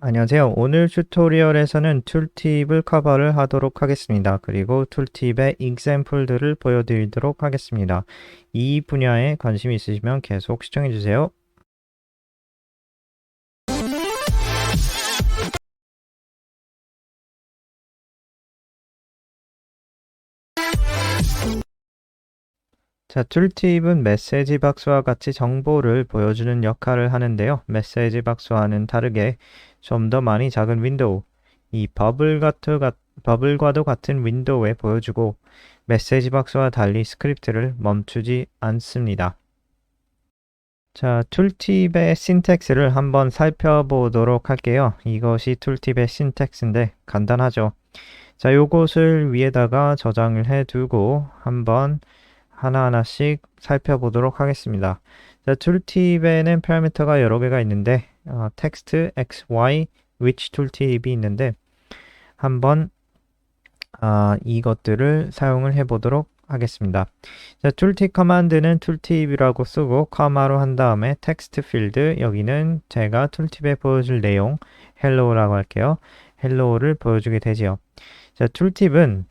안녕하세요. 오늘 튜토리얼에서는 툴팁을 커버를 하도록 하겠습니다. 그리고 툴팁의 example들을 보여드리도록 하겠습니다. 이 분야에 관심 있으시면 계속 시청해주세요. 자, 툴팁은 메시지 박스와 같이 정보를 보여주는 역할을 하는데요. 메시지 박스와는 다르게 좀 더 많이 작은 윈도우, 이 버블 같은, 버블과도 같은 윈도우에 보여주고 메시지 박스와 달리 스크립트를 멈추지 않습니다. 자, 툴팁의 신텍스를 한번 살펴보도록 할게요. 이것이 툴팁의 신텍스인데 간단하죠. 자, 요것을 위에다가 저장을 해두고 한번 하나하나씩 살펴보도록 하겠습니다. 자, 툴팁에는 파라미터가 여러 개가 있는데 어, 텍스트, x, y, which 툴팁이 있는데 한번 어, 이것들을 사용을 해 보도록 하겠습니다. 자, 툴팁 커맨드는 툴팁이라고 쓰고 커마로 한 다음에 텍스트 필드 여기는 제가 툴팁에 보여줄 내용 헬로우라고 할게요. 헬로우를 보여주게 되지요. 자, 툴팁은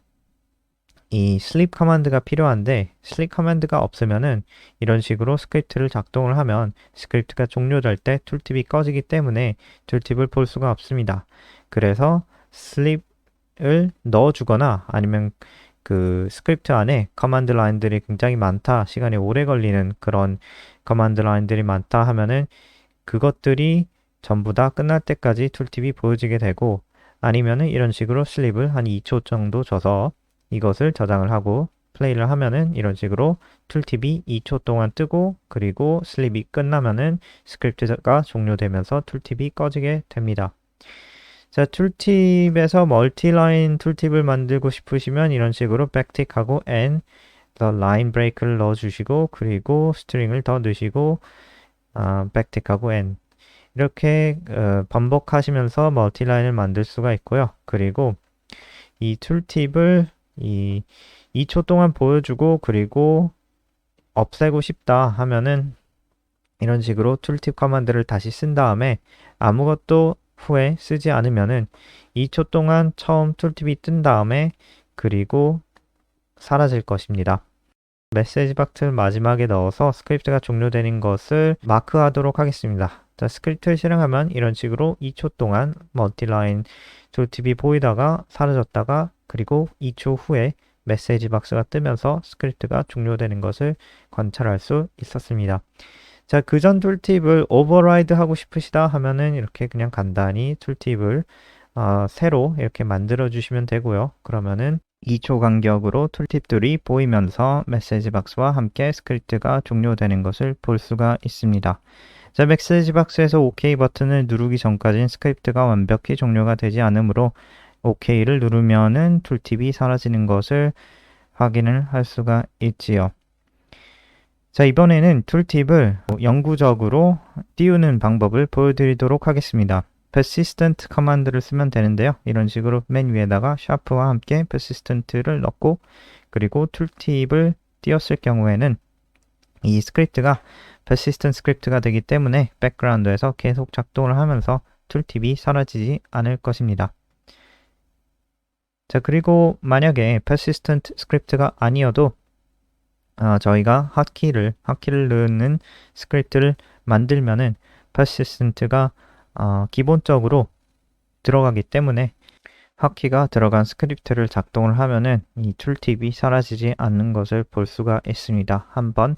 이 sleep 커맨드가 필요한데 sleep 커맨드가 없으면은 이런 식으로 스크립트를 작동을 하면 스크립트가 종료될 때 툴팁이 꺼지기 때문에 툴팁을 볼 수가 없습니다. 그래서 sleep을 넣어주거나 아니면 그 스크립트 안에 커맨드 라인들이 굉장히 많다, 시간이 오래 걸리는 그런 커맨드 라인들이 많다 하면은 그것들이 전부 다 끝날 때까지 툴팁이 보여지게 되고 아니면은 이런 식으로 슬립을 한 2초 정도 줘서 이것을 저장을 하고 플레이를 하면은 이런 식으로 툴팁이 2초 동안 뜨고 그리고 슬립이 끝나면은 스크립트가 종료되면서 툴팁이 꺼지게 됩니다. 자, 툴팁에서 멀티라인 툴팁을 만들고 싶으시면 이런 식으로 백틱하고 n the line break를 넣어주시고 그리고 스트링을 더 넣으시고 어, 백틱하고 n 이렇게 어, 반복하시면서 멀티라인을 만들 수가 있고요. 그리고 이 툴팁을 이 2초 동안 보여주고 그리고 없애고 싶다 하면은 이런 식으로 툴팁 커맨드를 다시 쓴 다음에 아무것도 후에 쓰지 않으면은 2초 동안 처음 툴팁이 뜬 다음에 그리고 사라질 것입니다. 메시지 박스 마지막에 넣어서 스크립트가 종료되는 것을 마크하도록 하겠습니다. 자, 스크립트를 실행하면 이런 식으로 2초 동안 멀티라인 툴팁이 보이다가 사라졌다가 그리고 2초 후에 메시지 박스가 뜨면서 스크립트가 종료되는 것을 관찰할 수 있었습니다. 자, 그 전 툴팁을 오버라이드 하고 싶으시다 하면은 이렇게 그냥 간단히 툴팁을 어, 새로 이렇게 만들어 주시면 되고요. 그러면은 2초 간격으로 툴팁들이 보이면서 메시지 박스와 함께 스크립트가 종료되는 것을 볼 수가 있습니다. 자, 메시지 박스에서 OK 버튼을 누르기 전까지는 스크립트가 완벽히 종료가 되지 않으므로 OK를 누르면은 툴팁이 사라지는 것을 확인을 할 수가 있지요. 자, 이번에는 툴팁을 영구적으로 띄우는 방법을 보여드리도록 하겠습니다. Persistent 커맨드를 쓰면 되는데요. 이런 식으로 맨 위에다가 샤프와 함께 persistent를 넣고 그리고 툴팁을 띄웠을 경우에는 이 스크립트가 persistent 스크립트가 되기 때문에 백그라운드에서 계속 작동을 하면서 툴팁이 사라지지 않을 것입니다. 자, 그리고 만약에 persistent 스크립트가 아니어도 어, 저희가 핫키를 핫키를 넣는 스크립트를 만들면은 persistent가 어, 기본적으로 들어가기 때문에 핫키가 들어간 스크립트를 작동을 하면은 이 툴팁이 사라지지 않는 것을 볼 수가 있습니다. 한번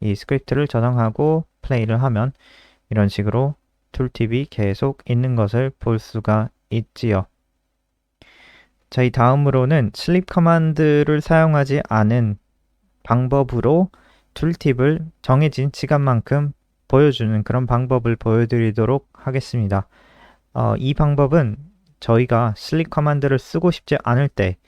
이 스크립트를 저장하고 플레이를 하면 이런 식으로 툴팁이 계속 있는 것을 볼 수가 있지요. 자, 이 다음으로는 슬립 커맨드를 사용하지 않은 방법으로 툴팁을 정해진 시간만큼 보여주는 그런 방법을 보여드리도록 하겠습니다. 어, 이 방법은 저희가 슬립 커맨드를 쓰고 싶지 않을 때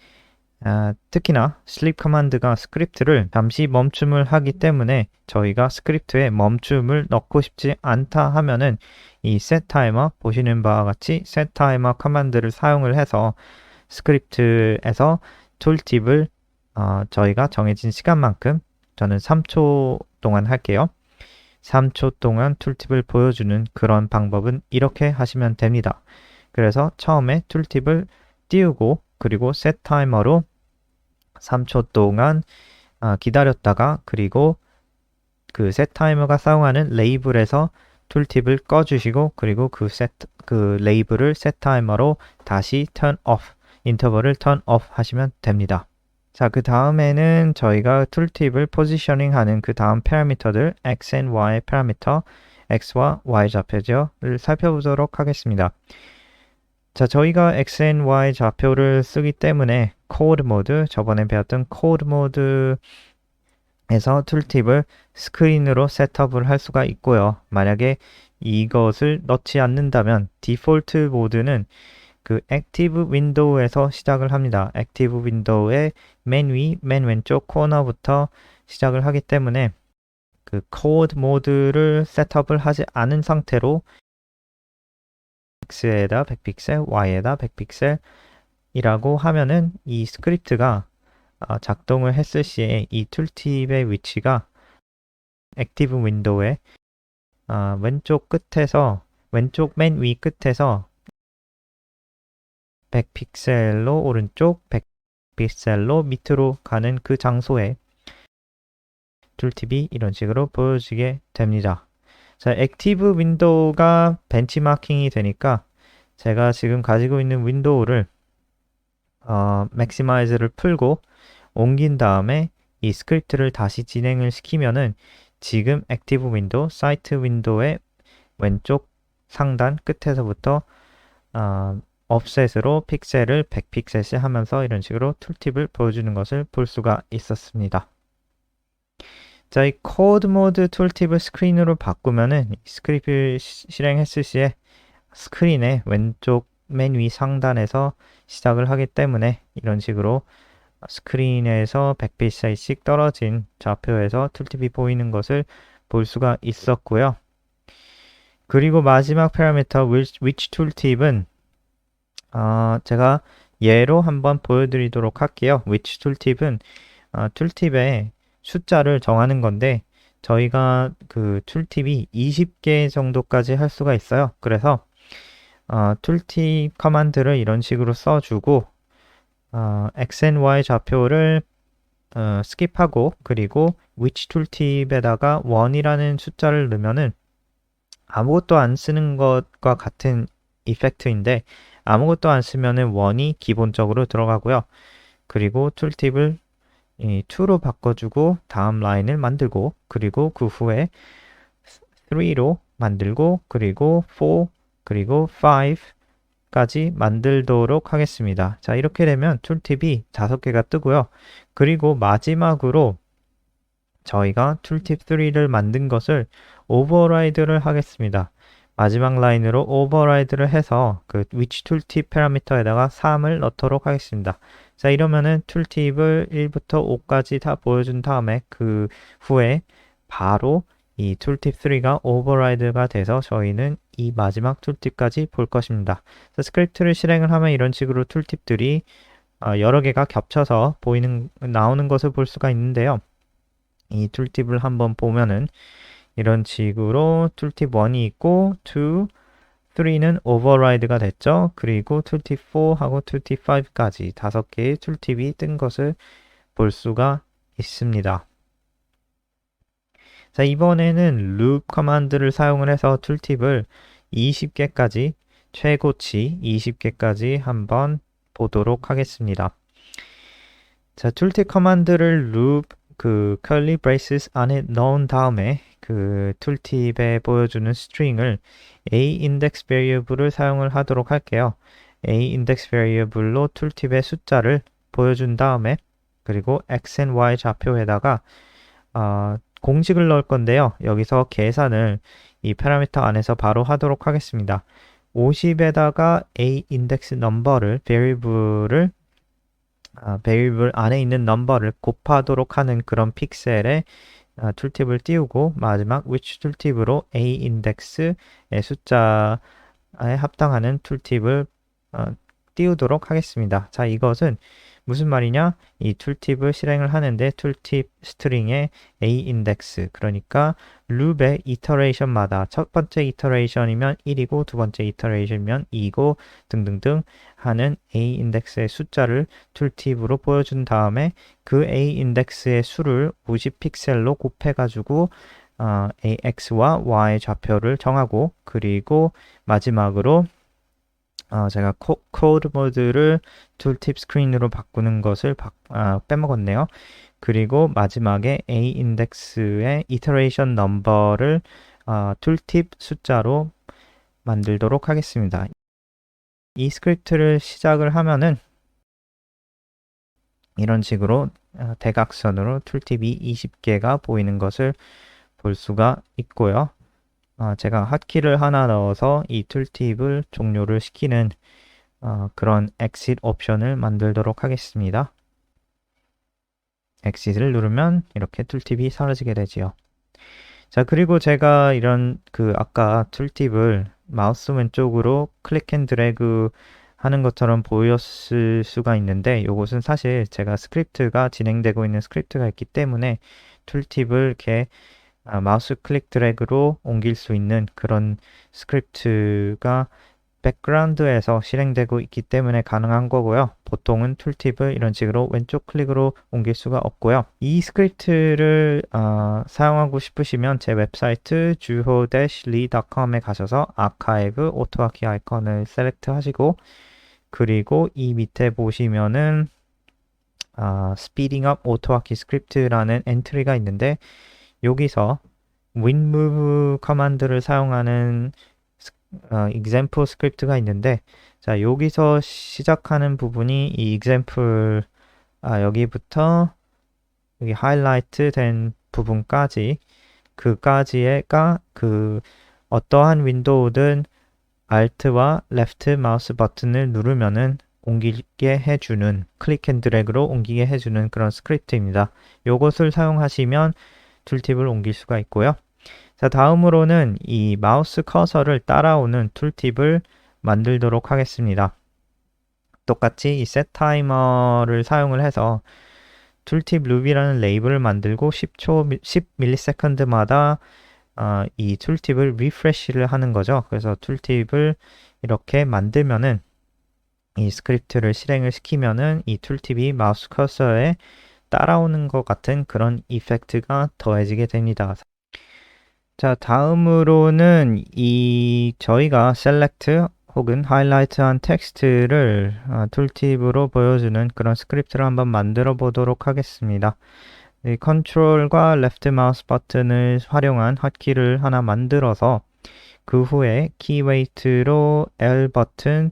아, 특히나 슬립 커맨드가 스크립트를 잠시 멈춤을 하기 때문에 저희가 스크립트에 멈춤을 넣고 싶지 않다 하면은 이 set timer 보시는 바와 같이 set timer 커맨드를 사용을 해서 스크립트에서 툴팁을 어, 저희가 정해진 시간만큼 저는 3초 동안 할게요. 3초 동안 툴팁을 보여주는 그런 방법은 이렇게 하시면 됩니다. 그래서 처음에 툴팁을 띄우고 그리고 셋 타이머로 3초 동안 아, 기다렸다가 그리고 그셋 타이머가 사용하는 레이블에서 툴팁을 꺼주시고 그리고 그 세트 그 레이블을 셋 타이머로 다시 turn off 인터벌을 turn off 하시면 됩니다. 자, 그 다음에는 저희가 툴팁을 포지셔닝 하는 그 다음 파라미터들 x and y 파라미터 x와 y 좌표를 살펴보도록 하겠습니다. 자, 저희가 x and y 좌표를 쓰기 때문에 코드 모드, 저번에 배웠던 코드 모드에서 툴팁을 스크린으로 셋업을 할 수가 있고요. 만약에 이것을 넣지 않는다면 디폴트 모드는 그 액티브 윈도우에서 시작을 합니다. 액티브 윈도우의 맨 위, 맨 왼쪽 코너부터 시작을 하기 때문에 그 코드 모드를 셋업을 하지 않은 상태로 x에다 100픽셀, y에다 100픽셀이라고 하면은 이 스크립트가 어, 작동을 했을 시에 이 툴팁의 위치가 액티브 윈도우의 어, 왼쪽 끝에서 왼쪽 맨 위 끝에서 100픽셀로 오른쪽 100픽셀로 밑으로 가는 그 장소에 툴팁이 이런 식으로 보여지게 됩니다. 자, 액티브 윈도우가 벤치마킹이 되니까 제가 지금 가지고 있는 윈도우를 어, 맥시마이즈를 풀고 옮긴 다음에 이 스크립트를 다시 진행을 시키면은 지금 액티브 윈도우, 사이트 윈도우의 왼쪽 상단 끝에서부터 어, offset으로 픽셀을 100픽셀씩 하면서 이런 식으로 툴팁을 보여주는 것을 볼 수가 있었습니다. 자, 이 코드 모드 툴팁을 스크린으로 바꾸면은 스크립트 실행했을 시에 스크린의 왼쪽 맨 위 상단에서 시작을 하기 때문에 이런 식으로 스크린에서 100픽셀씩 떨어진 좌표에서 툴팁이 보이는 것을 볼 수가 있었고요. 그리고 마지막 파라미터 which 툴팁은 어, 제가 예로 한번 보여드리도록 할게요. which 툴팁은 어, 툴팁의 숫자를 정하는 건데 저희가 그 툴팁이 20개 정도까지 할 수가 있어요. 그래서 어, 툴팁 커맨드를 이런 식으로 써주고 어, x and y 좌표를 어, 스킵하고 그리고 which 툴팁에다가 1이라는 숫자를 넣으면은 아무것도 안 쓰는 것과 같은 이펙트인데 아무것도 안 쓰면은 1이 기본적으로 들어가고요. 그리고 툴팁을 이 2로 바꿔주고 다음 라인을 만들고 그리고 그 후에 3로 만들고 그리고 4 그리고 5까지 만들도록 하겠습니다. 자 이렇게 되면 툴팁이 5개가 뜨고요. 그리고 마지막으로 저희가 툴팁 3를 만든 것을 오버라이드를 하겠습니다. 마지막 라인으로 오버라이드를 해서 그 which 툴팁 파라미터에다가 3을 넣도록 하겠습니다. 자 이러면은 툴팁을 1부터 5까지 다 보여준 다음에 그 후에 바로 이 툴팁 3가 오버라이드가 돼서 저희는 이 마지막 툴팁까지 볼 것입니다. 스크립트를 실행을 하면 이런 식으로 툴팁들이 어, 여러 개가 겹쳐서 보이는 나오는 것을 볼 수가 있는데요. 이 툴팁을 한번 보면은 이런 식으로 툴팁 1이 있고 2, 3는 오버라이드가 됐죠. 그리고 툴팁 4하고 툴팁 5까지 다섯 개의 툴팁이 뜬 것을 볼 수가 있습니다. 자, 이번에는 loop 커맨드를 사용을 해서 툴팁을 20개까지 최고치 20개까지 한번 보도록 하겠습니다. 자, 툴팁 커맨드를 loop 그 curly braces 안에 넣은 다음에 그 툴팁에 보여주는 스트링을 a index variable을 사용을 하도록 할게요. a index variable로 툴팁의 숫자를 보여준 다음에 그리고 x and y 좌표에다가 어, 공식을 넣을 건데요. 여기서 계산을 이 파라미터 안에서 바로 하도록 하겠습니다. 50에다가 a index number를 variable을 아, variable 안에 있는 넘버를 곱하도록 하는 그런 픽셀에 아, 툴팁을 띄우고 마지막 which 툴팁으로 a 인덱스의 숫자에 합당하는 툴팁을 어, 띄우도록 하겠습니다. 자, 이것은 무슨 말이냐? 이 툴팁을 실행을 하는데 툴팁 스트링의 a 인덱스 그러니까 룹의 이터레이션마다 첫 번째 이터레이션이면 1이고 두 번째 이터레이션이면 2고 등등등 하는 a 인덱스의 숫자를 툴팁으로 보여준 다음에 그 a 인덱스의 수를 50 픽셀로 곱해 가지고 어, ax와 y 좌표를 정하고 그리고 마지막으로 어, 제가 코, 코드 모드를 툴팁 스크린으로 바꾸는 것을 바, 아, 빼먹었네요. 그리고 마지막에 a 인덱스의 이터레이션 넘버를 어, 툴팁 숫자로 만들도록 하겠습니다. 이 스크립트를 시작을 하면은 이런 식으로 어, 대각선으로 툴팁이 20개가 보이는 것을 볼 수가 있고요. 어, 제가 핫키를 하나 넣어서 이 툴팁을 종료를 시키는 어, 그런 exit 옵션을 만들도록 하겠습니다. exit을 누르면 이렇게 툴팁이 사라지게 되지요. 자, 그리고 제가 이런 그 아까 툴팁을 마우스 왼쪽으로 클릭 앤 드래그 하는 것처럼 보였을 수가 있는데 이것은 사실 제가 스크립트가 진행되고 있는 스크립트가 있기 때문에 툴팁을 이렇게 아, 마우스 클릭 드래그로 옮길 수 있는 그런 스크립트가 백그라운드에서 실행되고 있기 때문에 가능한 거고요. 보통은 툴팁을 이런 식으로 왼쪽 클릭으로 옮길 수가 없고요. 이 스크립트를 어, 사용하고 싶으시면 제 웹사이트 juho-lee.com에 가셔서 아카이브 오토하키 아이콘을 셀렉트 하시고 그리고 이 밑에 보시면은 어, Speeding Up 오토하키 스크립트라는 엔트리가 있는데 여기서 winmove 커맨드를 사용하는 어, example 스크립트가 있는데 자 여기서 시작하는 부분이 이 example 아, 여기부터 여기 하이라이트 된 부분까지 그까지가 그 어떠한 윈도우든 Alt와 Left 마우스 버튼을 누르면은 옮기게 해주는 클릭 앤 드래그로 옮기게 해주는 그런 스크립트입니다. 이것을 사용하시면 툴팁을 옮길 수가 있고요. 자, 다음으로는 이 마우스 커서를 따라오는 툴팁을 만들도록 하겠습니다. 똑같이 이 set 타이머를 사용을 해서 툴팁 루비라는 레이블을 만들고 10초, 10ms마다 어, 이 툴팁을 리프레시를 하는 거죠. 그래서 툴팁을 이렇게 만들면은 이 스크립트를 실행을 시키면은 이 툴팁이 마우스 커서에 따라오는 것 같은 그런 이펙트가 더해지게 됩니다. 자, 다음으로는 이 저희가 select 혹은 하이라이트한 텍스트를 어, 툴팁으로 보여주는 그런 스크립트를 한번 만들어 보도록 하겠습니다. 이 컨트롤과 레프트 마우스 버튼을 활용한 핫키를 하나 만들어서 그 후에 키웨이트로 L 버튼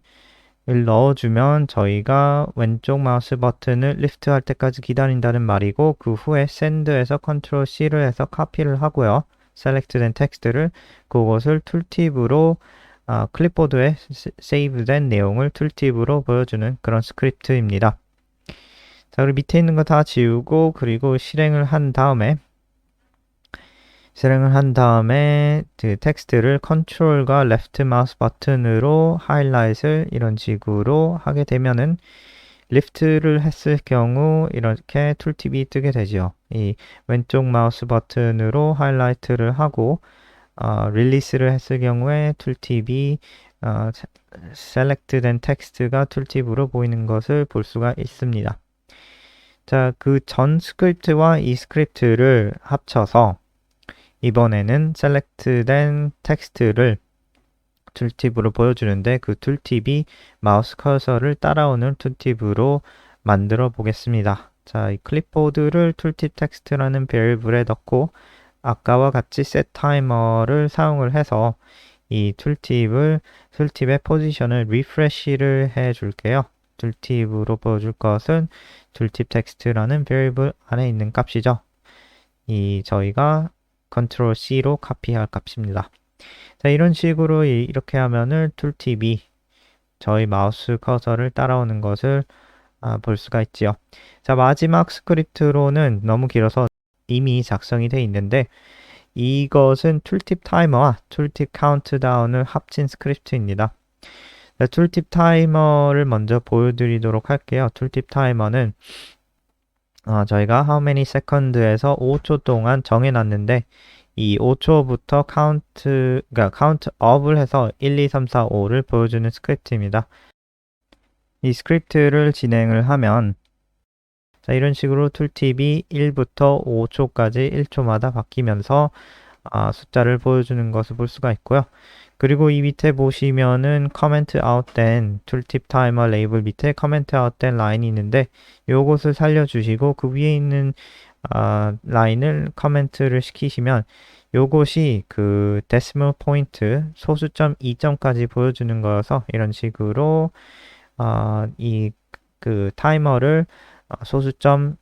을 넣어주면 저희가 왼쪽 마우스 버튼을 리프트 할 때까지 기다린다는 말이고 그 후에 send에서 컨트롤 C를 해서 카피를 하고요. 셀렉트된 텍스트를 그것을 툴팁으로 아, 클립보드에 세이브된 내용을 툴팁으로 보여주는 그런 스크립트입니다. 자, 그리고 밑에 있는 거 다 지우고 그리고 실행을 한 다음에 실행을 한 다음에 그 텍스트를 컨트롤과 레프트 마우스 버튼으로 하이라이트를 이런 식으로 하게 되면은 리프트를 했을 경우 이렇게 툴팁이 뜨게 되죠. 이 왼쪽 마우스 버튼으로 하이라이트를 하고 어, 릴리스를 했을 경우에 툴팁이 어, 셀렉트된 텍스트가 툴팁으로 보이는 것을 볼 수가 있습니다. 자, 그 전 스크립트와 이 스크립트를 합쳐서 이번에는 셀렉트된 텍스트를 툴팁으로 보여주는데 그 툴팁이 마우스 커서를 따라오는 툴팁으로 만들어 보겠습니다. 자, 이 클립보드를 툴팁 텍스트라는 베리블에 넣고 아까와 같이 set 타이머를 사용을 해서 이 툴팁을 툴팁의 포지션을 리프레시를 해 줄게요. 툴팁으로 보여줄 것은 툴팁 텍스트라는 베리블 안에 있는 값이죠. 이 저희가 컨트롤 C로 카피할 값입니다. 자, 이런 식으로 이렇게 하면은 툴팁이 저희 마우스 커서를 따라오는 것을 아, 볼 수가 있지요. 자, 마지막 스크립트로는 너무 길어서 이미 작성이 되어 있는데 이것은 툴팁 타이머와 툴팁 카운트다운을 합친 스크립트입니다. 자, 툴팁 타이머를 먼저 보여드리도록 할게요. 툴팁 타이머는 어, 저희가 how many second에서 5초 동안 정해놨는데 이 5초부터 카운트, 그러니까 카운트 업을 해서 1, 2, 3, 4, 5를 보여주는 스크립트입니다. 이 스크립트를 진행을 하면 자, 이런 식으로 툴팁이 1부터 5초까지 1초마다 바뀌면서 아, 숫자를 보여주는 것을 볼 수가 있고요. 그리고 이 밑에 보시면은 커멘트 아웃된 툴팁 타이머 레이블 밑에 커멘트 아웃된 라인이 있는데 요것을 살려주시고 그 위에 있는 아, 라인을 커멘트를 시키시면 요것이 그 데시멀 포인트 소수점 2점까지 보여주는 거여서 이런 식으로 아, 이그 타이머를 아, 소수점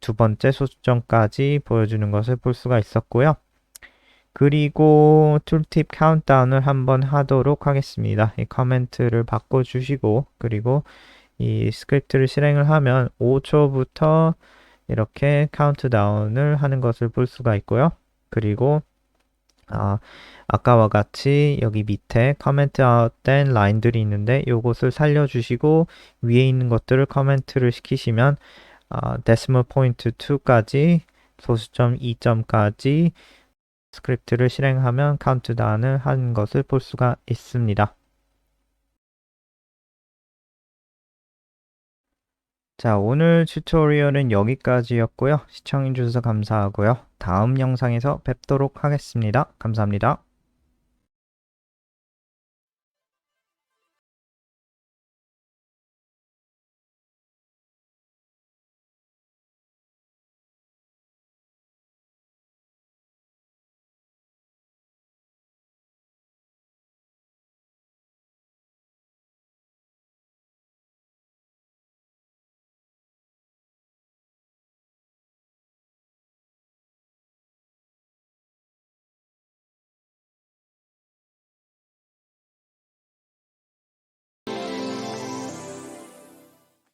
두 번째 소수점까지 보여주는 것을 볼 수가 있었고요. 그리고 툴팁 카운트다운을 한번 하도록 하겠습니다. 이 커멘트를 바꿔주시고 그리고 이 스크립트를 실행을 하면 5초부터 이렇게 카운트다운을 하는 것을 볼 수가 있고요. 그리고 아, 아까와 같이 여기 밑에 커멘트 아웃된 라인들이 있는데 이것을 살려주시고 위에 있는 것들을 커멘트를 시키시면 아, 데시멀 포인트 2까지 소수점 2점까지 스크립트를 실행하면 카운트다운을 한 것을 볼 수가 있습니다. 자, 오늘 튜토리얼은 여기까지였고요. 시청해주셔서 감사하고요. 다음 영상에서 뵙도록 하겠습니다. 감사합니다.